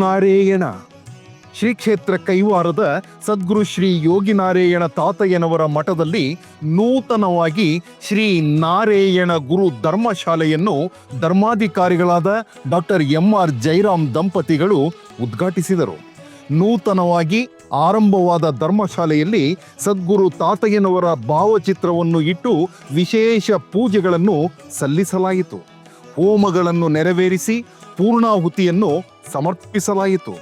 ನಾರಾಯಣ. ಶ್ರೀ ಕ್ಷೇತ್ರ ಕೈವಾರದ ಸದ್ಗುರು ಶ್ರೀ ಯೋಗಿನಾರಾಯಣ ತಾತಯ್ಯನವರ ಮಠದಲ್ಲಿ ನೂತನವಾಗಿ ಶ್ರೀ ನಾರಾಯಣ ಗುರು ಧರ್ಮಶಾಲೆಯನ್ನು ಧರ್ಮಾಧಿಕಾರಿಗಳಾದ ಡಾಕ್ಟರ್ ಎಂ ಆರ್ ಜೈರಾಮ್ ದಂಪತಿಗಳು ಉದ್ಘಾಟಿಸಿದರು. ನೂತನವಾಗಿ ಆರಂಭವಾದ ಧರ್ಮಶಾಲೆಯಲ್ಲಿ ಸದ್ಗುರು ತಾತಯ್ಯನವರ ಭಾವಚಿತ್ರವನ್ನು ಇಟ್ಟು ವಿಶೇಷ ಪೂಜೆಗಳನ್ನು ಸಲ್ಲಿಸಲಾಯಿತು. ಹೋಮಗಳನ್ನು ನೆರವೇರಿಸಿ ಪೂರ್ಣಾಹುತಿಯನ್ನು ಸಮರ್ಪಿಸಲಾಯಿತು.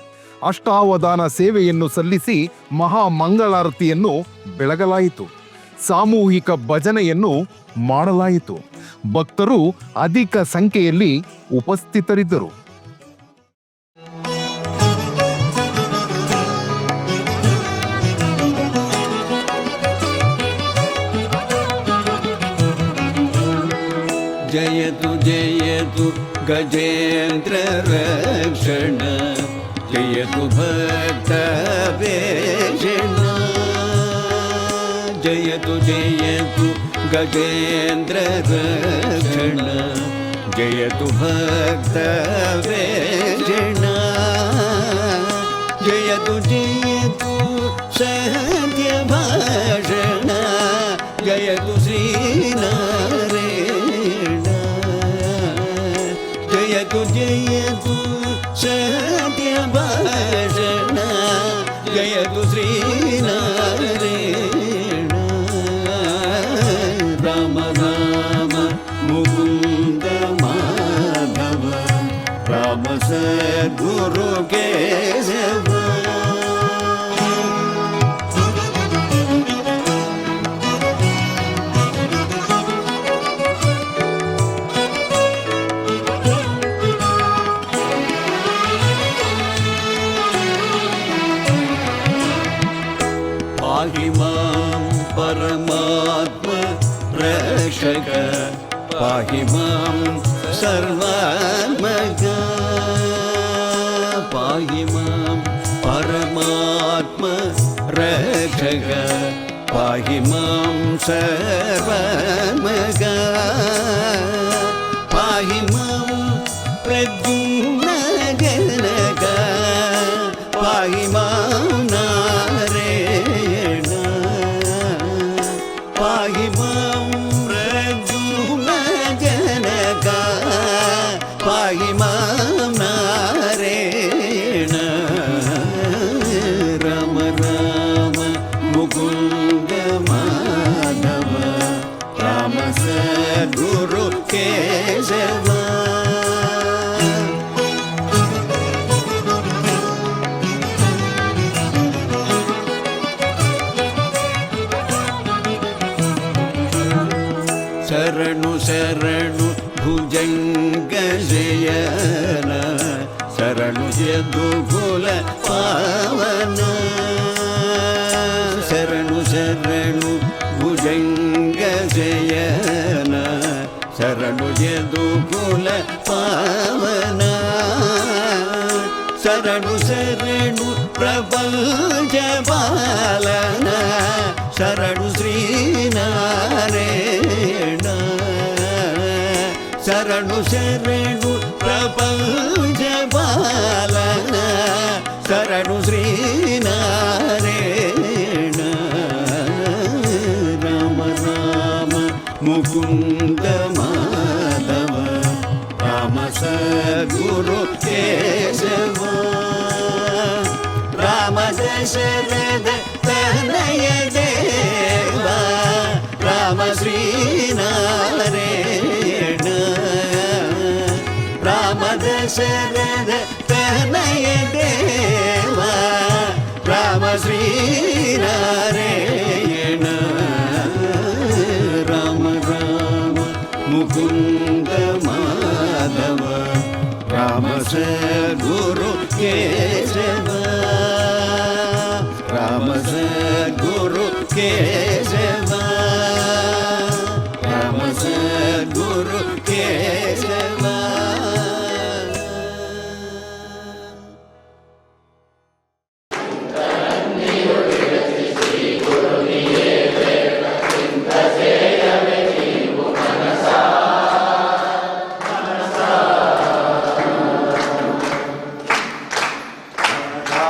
ಅಷ್ಟಾವಧಾನ ಸೇವೆಯನ್ನು ಸಲ್ಲಿಸಿ ಮಹಾ ಮಂಗಳಾರತಿಯನ್ನು ಬೆಳಗಲಾಯಿತು. ಸಾಮೂಹಿಕ ಭಜನೆಯನ್ನು ಮಾಡಲಾಯಿತು. ಭಕ್ತರು ಅಧಿಕ ಸಂಖ್ಯೆಯಲ್ಲಿ ಉಪಸ್ಥಿತರಿದ್ದರು. ಜಯದು ಜಯದು गजेन्द्र रक्षण जयतु भक्तवेषण जयतु जयतु गजेन्द्र रक्षण जयतु जयतु जयतु taşlar kuru gezildi Pahimam paramatma reşaka Pahimam sarvam மாம் பரமாத்ம ரஷக பாகி மாம் சர்வமக. பாகி மாம் பிரத்யு சரணு சரணு ಭುಜಂಗಜಯನ ಶರಣು ಯದುಕುಲ ಪಾವನ ಶರಣು ಶರಣು ಭುಜಂಗಜಯನ శరణు ఎదుకుల పావన. శరణు శరణు ప్రపంచ పాలన. శరణు శ్రీనారేణ శరణు శరణు ప్రపంచ పాలన. శరణు శ్రీ குரு கேசவ. ராமதேசனத தனய தேவா. ராமஸ்ரீநாராயண ராமதேசனத தனய தேவா. ராமஸ்ரீநாராயண ராம ராம முகுந்த guru kejava rama sa guru kejava rama sa guru kejava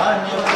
Amen.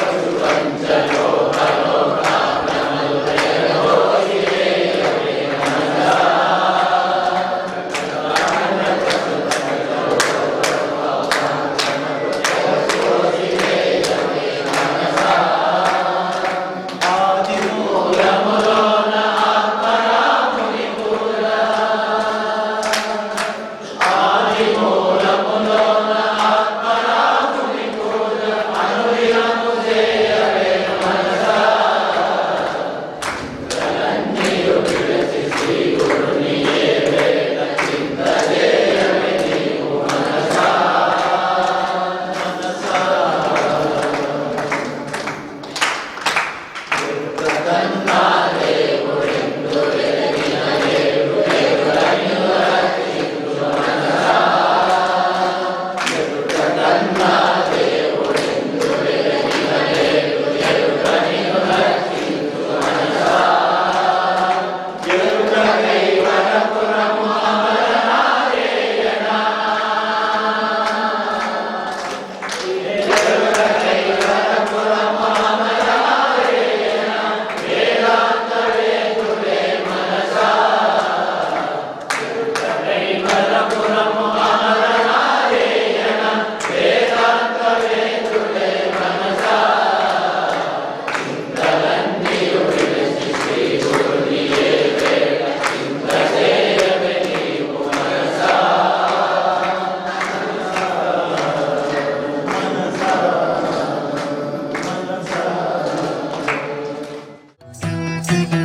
ఎరుక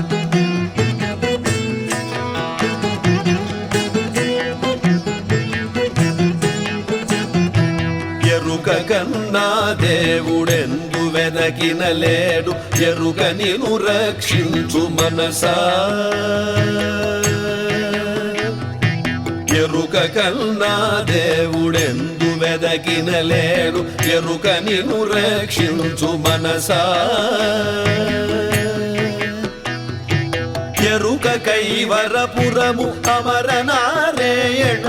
కన్నా దేవుడెందు వెనకిన లేడు. ఎరుక నిను రక్షించు మనసా. ఎరుక కన్నా దేవుడెందు వెదకిన లేడు. ఎరుక నిను రక్షించు మనసా. ರುಕ ಕೈವರ ಪುರಮು ಅಮರನಾರೇಯಣ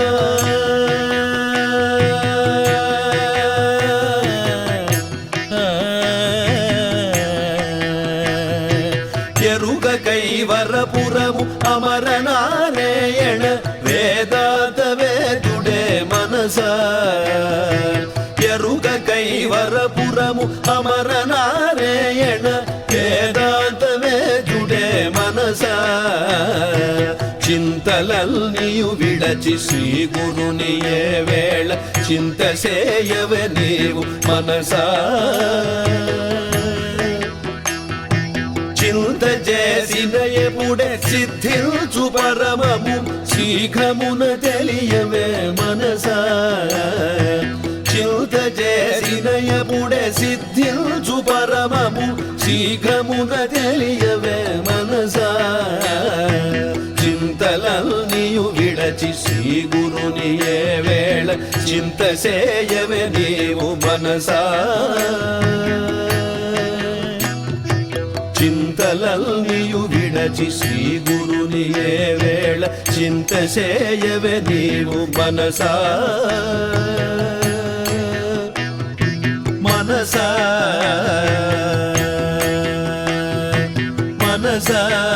ఎరుక అమర నారాయణ వేదాంతమే జుడే మనస. చింతలల్నియు విడచి శ్రీ గురుని ఏ వేళ చింత సేయవే నీవు మనసా. చింత చేసిన ఎప్పుడే సిద్ధించు పరమము శీఘ్రమున తెలియవే మనసా. చింత సిద్ధించు పరమము శీఘ్రమున తెలియవే మనసా. చింతలన్నీయు విడచి శ్రీ గురుని ఏ వేళ చింత చేయవే నీవు మనసా. చింతలల్నియు విడచి శ్రీ గురుని ఏ వేళ చింత చేయవే నీవు మనసా. manasa manasa